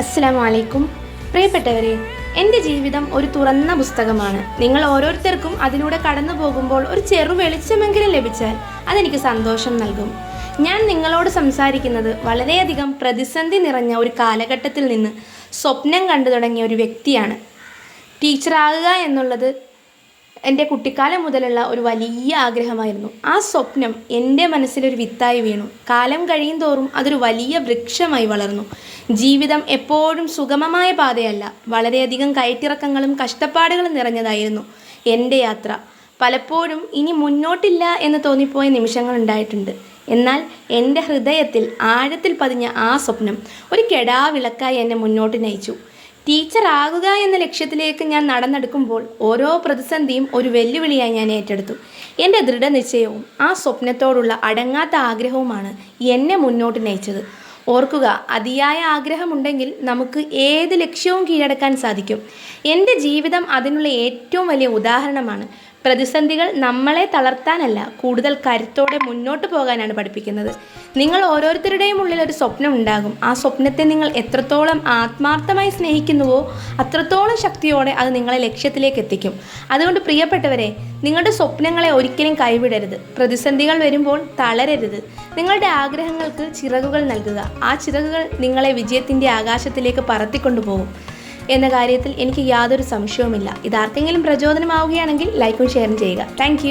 അസ്സലാമു അലൈക്കും പ്രിയപ്പെട്ടവരെ എന്റെ ജീവിതം ഒരു തുറന്ന പുസ്തകമാണ്. നിങ്ങൾ ഓരോരുത്തർക്കും അതിലൂടെ കടന്നു പോകുമ്പോൾ ഒരു ചെറു വെളിച്ചമെങ്കിലും ലഭിച്ചാൽ അതെനിക്ക് സന്തോഷം നൽകും. ഞാൻ നിങ്ങളോട് സംസാരിക്കുന്നത് വളരെയധികം പ്രതിസന്ധി നിറഞ്ഞ ഒരു കാലഘട്ടത്തിൽ നിന്ന് സ്വപ്നം കണ്ടു തുടങ്ങിയ ഒരു വ്യക്തിയാണ്. ടീച്ചറാകുക എന്നുള്ളത് എന്റെ കുട്ടിക്കാലം മുതലുള്ള ഒരു വലിയ ആഗ്രഹമായിരുന്നു. ആ സ്വപ്നം എന്റെ മനസ്സിലൊരു വിത്തായി വീണു. കാലം കഴിയും തോറും അതൊരു വലിയ വൃക്ഷമായി വളർന്നു. ജീവിതം എപ്പോഴും സുഗമമായ പാതയല്ല. വളരെയധികം കയറ്റിറക്കങ്ങളും കഷ്ടപ്പാടുകളും നിറഞ്ഞതായിരുന്നു എന്റെ യാത്ര. പലപ്പോഴും ഇനി മുന്നോട്ടില്ല എന്ന് തോന്നിപ്പോയ നിമിഷങ്ങൾ ഉണ്ടായിട്ടുണ്ട്. എന്നാൽ എന്റെ ഹൃദയത്തിൽ ആഴത്തിൽ പതിഞ്ഞ ആ സ്വപ്നം ഒരു കെടാവിളക്കായി എന്നെ മുന്നോട്ട് നയിച്ചു. ടീച്ചറാകുക എന്ന ലക്ഷ്യത്തിലേക്ക് ഞാൻ നടന്നെടുക്കുമ്പോൾ ഓരോ പ്രതിസന്ധിയും ഒരു വെല്ലുവിളിയായി ഞാൻ ഏറ്റെടുത്തു. എന്റെ ദൃഢനിശ്ചയവും ആ സ്വപ്നത്തോടുള്ള അടങ്ങാത്ത ആഗ്രഹവുമാണ് എന്നെ മുന്നോട്ട് നയിച്ചത്. ഓർക്കുക അതിയായ ആഗ്രഹമുണ്ടെങ്കിൽ നമുക്ക് ഏത് ലക്ഷ്യവും കീഴടക്കാൻ സാധിക്കും. എന്റെ ജീവിതം അതിനുള്ള ഏറ്റവും വലിയ ഉദാഹരണമാണ് പ്രതിസന്ധികൾ നമ്മളെ തളർത്താനല്ല കൂടുതൽ കരുത്തോടെ മുന്നോട്ട് പോകാനാണ് പഠിപ്പിക്കുന്നത്. നിങ്ങൾ ഓരോരുത്തരുടെയും ഉള്ളിൽ ഒരു സ്വപ്നം ഉണ്ടാകും. ആ സ്വപ്നത്തെ നിങ്ങൾ എത്രത്തോളം ആത്മാർത്ഥമായി സ്നേഹിക്കുന്നുവോ അത്രത്തോളം ശക്തിയോടെ അത് നിങ്ങളെ ലക്ഷ്യത്തിലേക്ക് എത്തിക്കും. അതുകൊണ്ട് പ്രിയപ്പെട്ടവരെ നിങ്ങളുടെ സ്വപ്നങ്ങളെ ഒരിക്കലും കൈവിടരുത്. പ്രതിസന്ധികൾ വരുമ്പോൾ തളരരുത്. നിങ്ങളുടെ ആഗ്രഹങ്ങൾക്ക് ചിറകുകൾ നൽകുക. ആ ചിറകുകൾ നിങ്ങളെ വിജയത്തിന്റെ ആകാശത്തിലേക്ക് പറത്തിക്കൊണ്ടുപോകും. എന്ന കാര്യത്തിൽ എനിക്ക് യാതൊരു സംശയവുമില്ല. ഇതാർക്കെങ്കിലും പ്രചോദനമാവുകയാണെങ്കിൽ ലൈക്കും ഷെയറും ചെയ്യുക. താങ്ക്